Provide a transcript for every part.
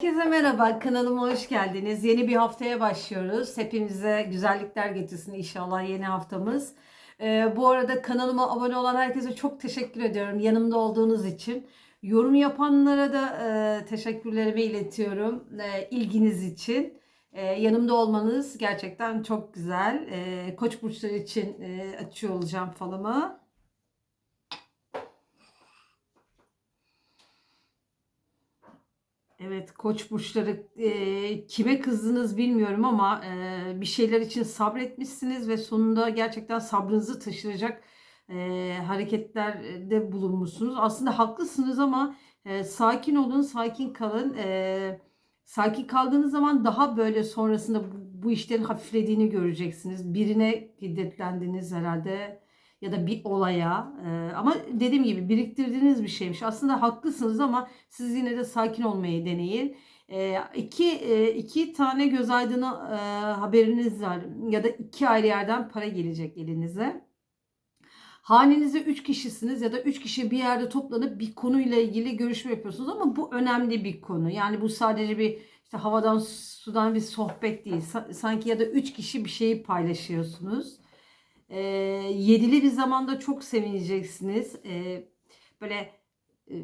Herkese merhaba, kanalıma hoş geldiniz. Yeni bir haftaya başlıyoruz. Hepimize güzellikler getirsin inşallah yeni haftamız. Ee, bu arada kanalıma abone olan herkese çok teşekkür ediyorum yanımda olduğunuz için. Yorum yapanlara da e, teşekkürlerimi iletiyorum e, ilginiz için. E, yanımda olmanız gerçekten çok güzel. E, Koç burçları için e, açıyor olacağım falımı. Evet, koç burçları e, kime kızdınız bilmiyorum ama e, bir şeyler için sabretmişsiniz ve sonunda gerçekten sabrınızı taşıracak e, hareketlerde bulunmuşsunuz. Aslında haklısınız ama e, sakin olun, sakin kalın. E, sakin kaldığınız zaman daha böyle sonrasında bu, bu işlerin hafiflediğini göreceksiniz. Birine hiddetlendiniz herhalde ya da bir olaya. E, ama dediğim gibi biriktirdiğiniz bir şeymiş. Aslında haklısınız ama siz yine de sakin olmayı deneyin. E, iki, e, iki tane göz aydını e, haberiniz var ya da iki ayrı yerden para gelecek elinize. Hanenizde 3 kişisiniz ya da 3 kişi bir yerde toplanıp bir konuyla ilgili görüşme yapıyorsunuz ama bu önemli bir konu. Yani bu sadece bir işte havadan sudan bir sohbet değil. Sa- sanki ya da 3 kişi bir şeyi paylaşıyorsunuz. E, yedili bir zamanda çok sevineceksiniz. E, böyle e,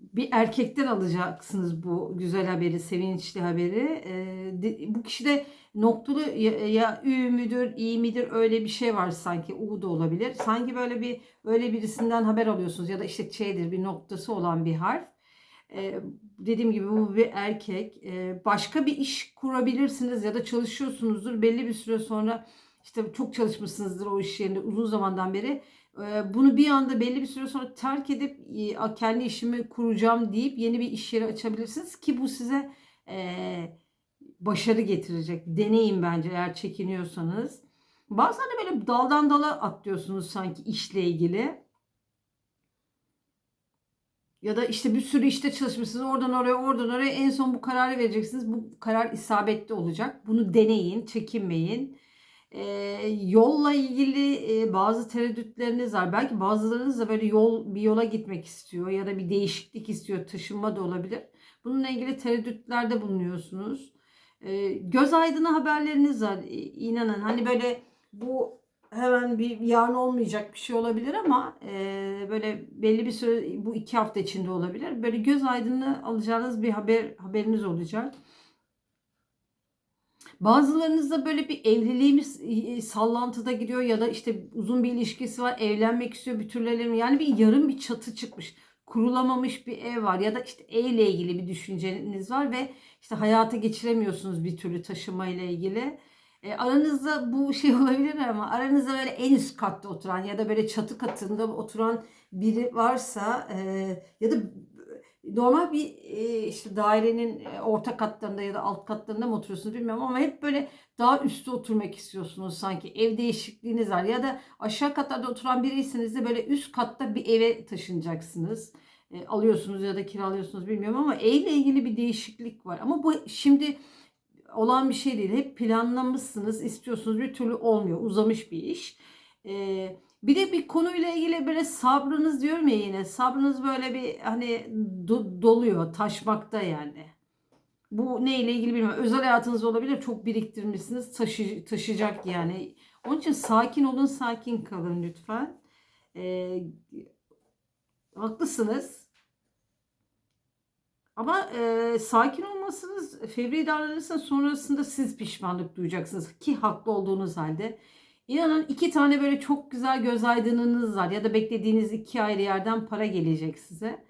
bir erkekten alacaksınız bu güzel haberi, sevinçli haberi. E, de- bu kişi de noktalı ya, ya ü müdür, iyi midir öyle bir şey var sanki. U da olabilir. Sanki böyle bir öyle birisinden haber alıyorsunuz ya da işte şeydir bir noktası olan bir harf. E, dediğim gibi bu bir erkek. E, başka bir iş kurabilirsiniz ya da çalışıyorsunuzdur. Belli bir süre sonra işte çok çalışmışsınızdır o iş yerinde uzun zamandan beri. E, bunu bir anda belli bir süre sonra terk edip e, "A, kendi işimi kuracağım deyip yeni bir iş yeri açabilirsiniz ki bu size e, başarı getirecek. Deneyin bence eğer çekiniyorsanız. Bazen de böyle daldan dala atlıyorsunuz sanki işle ilgili. Ya da işte bir sürü işte çalışmışsınız. Oradan oraya, oradan oraya. En son bu kararı vereceksiniz. Bu karar isabetli olacak. Bunu deneyin, çekinmeyin. Ee, yolla ilgili e, bazı tereddütleriniz var. Belki bazılarınız da böyle yol bir yola gitmek istiyor ya da bir değişiklik istiyor. Taşınma da olabilir. Bununla ilgili tereddütlerde bulunuyorsunuz. Ee, göz aydını haberleriniz var. İ- İnanın hani böyle bu hemen bir yarın olmayacak bir şey olabilir ama e, böyle belli bir süre bu iki hafta içinde olabilir. Böyle göz aydını alacağınız bir haber haberiniz olacak. Bazılarınızda böyle bir evliliğimiz sallantıda gidiyor ya da işte uzun bir ilişkisi var, evlenmek istiyor bir türlü yani bir yarım bir çatı çıkmış. Kurulamamış bir ev var ya da işte evle ilgili bir düşünceniz var ve işte hayata geçiremiyorsunuz bir türlü taşıma ile ilgili. E, aranızda bu şey olabilir ama aranızda böyle en üst katta oturan ya da böyle çatı katında oturan biri varsa e, ya da normal bir e, işte dairenin e, orta katlarında ya da alt katlarında mı oturuyorsunuz bilmiyorum ama hep böyle daha üstte oturmak istiyorsunuz sanki. Ev değişikliğiniz var ya da aşağı katlarda oturan biriyseniz de böyle üst katta bir eve taşınacaksınız. E, alıyorsunuz ya da kiralıyorsunuz bilmiyorum ama evle ilgili bir değişiklik var. Ama bu şimdi olan bir şey değil. Hep planlamışsınız, istiyorsunuz bir türlü olmuyor. Uzamış bir iş. Ee, bir de bir konuyla ilgili böyle sabrınız diyorum ya yine. Sabrınız böyle bir hani do- doluyor, taşmakta yani. Bu neyle ilgili bilmiyorum. Özel hayatınız olabilir. Çok biriktirmişsiniz. Taşı, taşıyacak yani. Onun için sakin olun, sakin kalın lütfen. Ee, haklısınız. Ama e, sakin olmasınız, fevri davranırsanız sonrasında siz pişmanlık duyacaksınız ki haklı olduğunuz halde. İnanın iki tane böyle çok güzel göz aydınınız var ya da beklediğiniz iki ayrı yerden para gelecek size.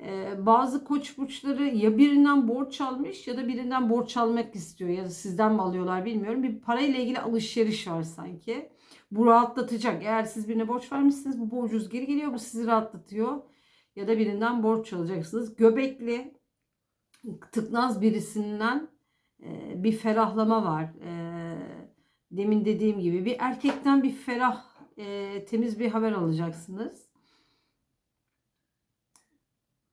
E, bazı koç burçları ya birinden borç almış ya da birinden borç almak istiyor ya da sizden mi alıyorlar bilmiyorum. Bir parayla ilgili alışveriş var sanki. Bu rahatlatacak. Eğer siz birine borç vermişsiniz bu borcunuz geri geliyor. Bu sizi rahatlatıyor. Ya da birinden borç alacaksınız. Göbekli tıknaz birisinden e, bir ferahlama var. E, demin dediğim gibi bir erkekten bir ferah, e, temiz bir haber alacaksınız.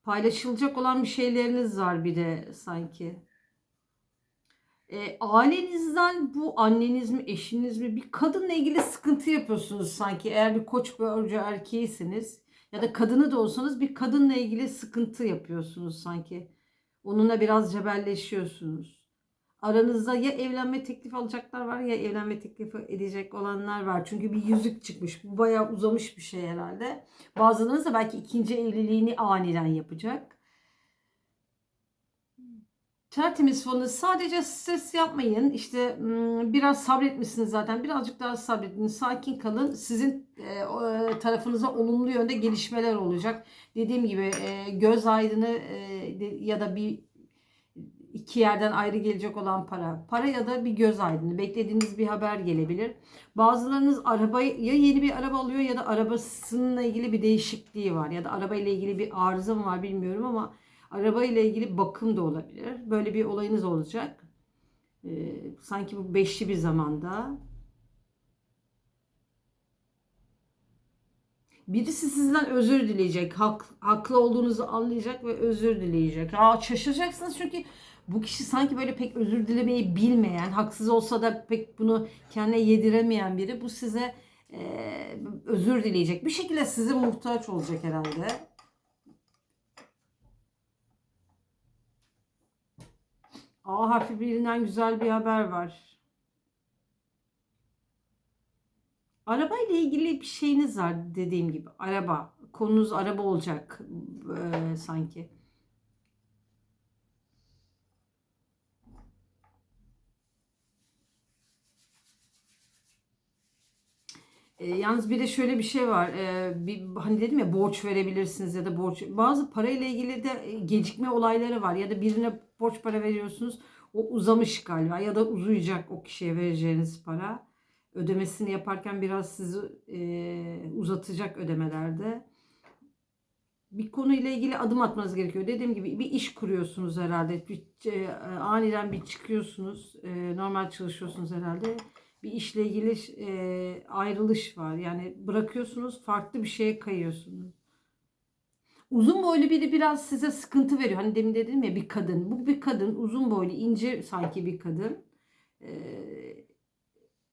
Paylaşılacak olan bir şeyleriniz var bir de sanki. E, ailenizden bu anneniz mi, eşiniz mi bir kadınla ilgili sıkıntı yapıyorsunuz sanki. Eğer bir koç burcu erkeğisiniz ya da kadını da olsanız bir kadınla ilgili sıkıntı yapıyorsunuz sanki. Onunla biraz cebelleşiyorsunuz. Aranızda ya evlenme teklifi alacaklar var ya evlenme teklifi edecek olanlar var. Çünkü bir yüzük çıkmış. Bu bayağı uzamış bir şey herhalde. Bazılarınız da belki ikinci evliliğini aniden yapacak. Tertemiz fonu sadece stres yapmayın. İşte hmm, biraz sabretmişsiniz zaten. Birazcık daha sabredin. Sakin kalın. Sizin e, e, tarafınıza olumlu yönde gelişmeler olacak. Dediğim gibi e, göz aydını ya da bir iki yerden ayrı gelecek olan para. Para ya da bir göz aydını. Beklediğiniz bir haber gelebilir. Bazılarınız arabayı ya yeni bir araba alıyor ya da arabasıyla ilgili bir değişikliği var. Ya da arabayla ilgili bir arıza mı var bilmiyorum ama Araba ile ilgili bakım da olabilir. Böyle bir olayınız olacak. Ee, sanki bu beşli bir zamanda. Birisi sizden özür dileyecek. Hak, haklı olduğunuzu anlayacak ve özür dileyecek. Aa, şaşıracaksınız çünkü bu kişi sanki böyle pek özür dilemeyi bilmeyen, haksız olsa da pek bunu kendine yediremeyen biri. Bu size e, özür dileyecek. Bir şekilde size muhtaç olacak herhalde. A harfi birinden güzel bir haber var. Araba ile ilgili bir şeyiniz var dediğim gibi. Araba. Konunuz araba olacak eee, sanki. E, yalnız bir de şöyle bir şey var. E, bir, hani dedim ya borç verebilirsiniz ya da borç. Bazı parayla ilgili de e, gecikme olayları var. Ya da birine borç para veriyorsunuz. O uzamış galiba ya da uzayacak o kişiye vereceğiniz para. Ödemesini yaparken biraz sizi e, uzatacak ödemelerde. Bir konuyla ilgili adım atmanız gerekiyor. Dediğim gibi bir iş kuruyorsunuz herhalde. Bir, e, aniden bir çıkıyorsunuz. E, normal çalışıyorsunuz herhalde bir işle ilgili e, ayrılış var. Yani bırakıyorsunuz farklı bir şeye kayıyorsunuz. Uzun boylu biri biraz size sıkıntı veriyor. Hani demin dedim ya bir kadın. Bu bir kadın uzun boylu ince sanki bir kadın. E,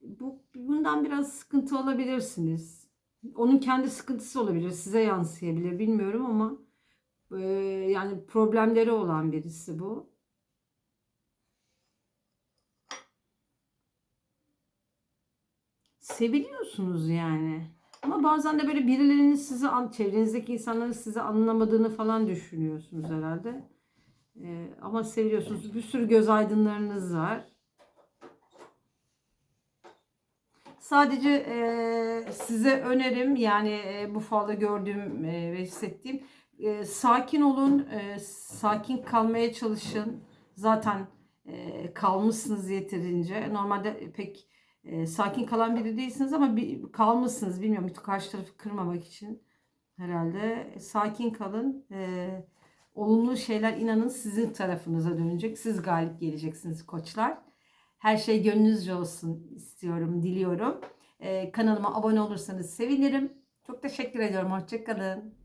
bu bundan biraz sıkıntı alabilirsiniz. Onun kendi sıkıntısı olabilir. Size yansıyabilir. Bilmiyorum ama e, yani problemleri olan birisi bu. Seviliyorsunuz yani. Ama bazen de böyle birilerinin sizi, çevrenizdeki insanların sizi anlamadığını falan düşünüyorsunuz herhalde. Ee, ama seviyorsunuz. Bir sürü göz aydınlarınız var. Sadece e, size önerim yani e, bu falda gördüğüm e, ve hissettiğim e, sakin olun, e, sakin kalmaya çalışın. Zaten e, kalmışsınız yeterince. Normalde pek e, sakin kalan biri değilsiniz ama bir kalmışsınız. Bilmiyorum karşı tarafı kırmamak için herhalde. Sakin kalın. E, olumlu şeyler inanın sizin tarafınıza dönecek. Siz galip geleceksiniz koçlar. Her şey gönlünüzce olsun istiyorum, diliyorum. E, kanalıma abone olursanız sevinirim. Çok teşekkür ediyorum. Hoşçakalın.